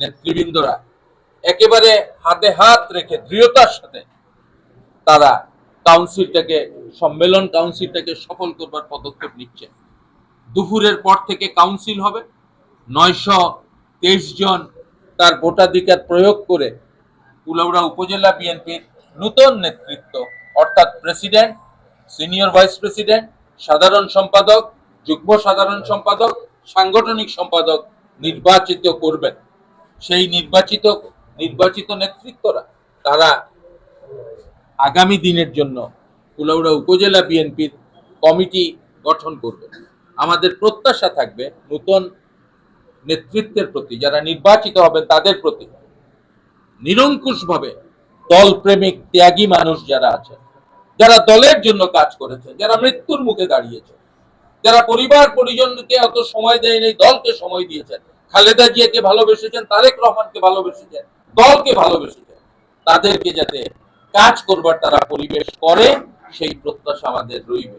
নেতৃবৃন্দরা একেবারে হাতে হাত রেখে দৃঢ়তার সাথে তারা কাউন্সিলটাকে সম্মেলন কাউন্সিলটাকে সফল করবার পদক্ষেপ নিচ্ছে। দুপুরের পর থেকে কাউন্সিল হবে। নয়শো তেইশ জন তার ভোটাধিকার প্রয়োগ করে কুলাউড়া উপজেলা বিএনপির নূতন নেতৃত্ব, অর্থাৎ প্রেসিডেন্ট সিনিয়র ভাইস প্রেসিডেন্ট সাধারণ সম্পাদক, যুগ্ম সাধারণ সম্পাদক, সাংগঠনিক সম্পাদক নির্বাচিত করবেন। সেই নির্বাচিত নির্বাচিত নেতৃত্বরা, তারা আগামী দিনের জন্য কুলাউড়া উপজেলা বিএনপির কমিটি গঠন করবে। আমাদের প্রত্যাশা থাকবে নতুন নেতৃত্বের প্রতি, যারা নির্বাচিত হবেন তাদের প্রতি নিরঙ্কুশভাবে দল প্রেমিক ত্যাগী মানুষ যারা আছেন, যারা দলের জন্য কাজ করেছে যারা মৃত্যুর মুখে দাঁড়িয়েছে যারা পরিবার পরিজনকে অত সময় দেয়নি, দলকে সময় দিয়েছেন খালেদা জিয়াকে ভালোবেসেছেন, তারেক রহমানকে ভালোবেসেছেন, দলকে ভালোবেসেছেন, তাদেরকে যাতে কাজ করবার তারা পরিবেশ করে, সেই প্রত্যাশা আমাদের রইবে।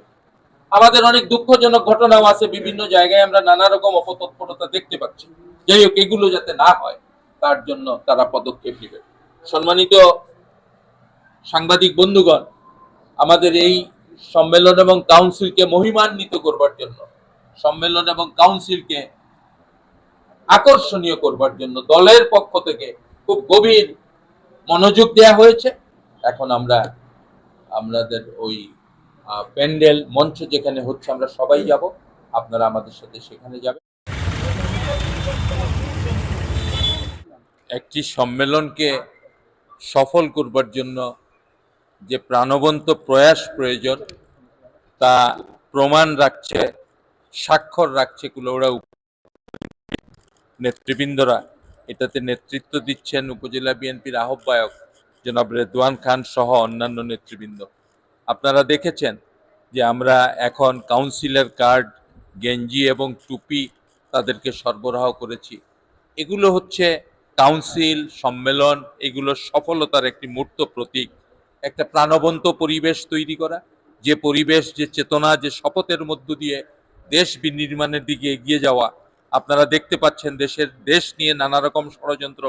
আমাদের অনেক দুঃখজনক ঘটনাও আছে, বিভিন্ন জায়গায় আমরা নানা রকম অপতৎপরতা দেখতে পাচ্ছি। যাই হোক, এগুলো যাতে না হয়, তার জন্য তারা পদক্ষেপ নেবে। সম্মানিত সাংবাদিক বন্ধুগণ, আমাদের এই সম্মেলন এবং কাউন্সিলকে মহিমান্বিত করবার জন্য, সম্মেলন এবং কাউন্সিলকে আকর্ষণীয় করবার জন্য দলের পক্ষ থেকে খুব গভীর মনোযোগ দেয়া হয়েছে। এখন আমরা, আমাদের ওই প্যান্ডেল মঞ্চ যেখানে হচ্ছে আমরা সবাই যাব। আপনারা আমাদের সাথে সেখানে যাবেন। একটি সম্মেলনকে সফল করবার জন্য যে প্রাণবন্ত প্রয়াস প্রয়োজন, তা প্রমাণ রাখছে, স্বাক্ষর রাখছে কুলৌড়া নেতৃবৃন্দরা এটাতে নেতৃত্ব দিচ্ছেন উপজেলা বিএনপির আহ্বায়ক জনাব রেদওয়ান খান সহ অন্যান্য নেতৃবৃন্দ। আপনারা দেখেছেন যে আমরা এখন কাউন্সিলের কার্ড, গেঞ্জি এবং টুপি তাদেরকে সরবরাহ করেছি। এগুলো হচ্ছে কাউন্সিল, সম্মেলন, এগুলো সফলতার একটি মূর্ত প্রতীক, একটা প্রাণবন্ত পরিবেশ তৈরি করা। যে পরিবেশ, যে চেতনা, যে শপথের মধ্য দিয়ে দেশ বিনির্মাণের দিকে এগিয়ে যাওয়া আপনারা দেখতে পাচ্ছেন দেশের দেশ নিয়ে নানা রকম ষড়যন্ত্র,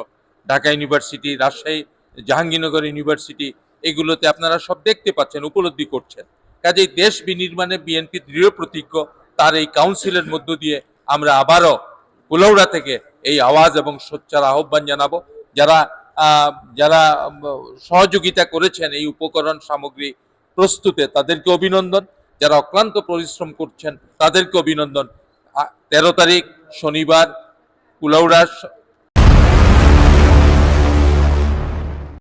ঢাকা ইউনিভার্সিটি, রাজশাহী, জাহাঙ্গীরনগর ইউনিভার্সিটি, এগুলোতে আপনারা সব দেখতে পাচ্ছেন, উপলব্ধি করছেন। কাজেই দেশ বিনির্মাণে বিএনপি দৃঢ় প্রতিজ্ঞ, তার এই কাউন্সিলের মধ্য দিয়ে আমরা আবারও কুলৌড়া থেকে এই আওয়াজ এবং সোচ্চার আহ্বান জানাব। যারা যারা সহযোগিতা করেছেন এই উপকরণ সামগ্রী প্রস্তুতে, তাদেরকে অভিনন্দন। যারা অক্লান্ত পরিশ্রম করছেন, তাদেরকে অভিনন্দন। তেরো তারিখ শনিবার কুলাউড়া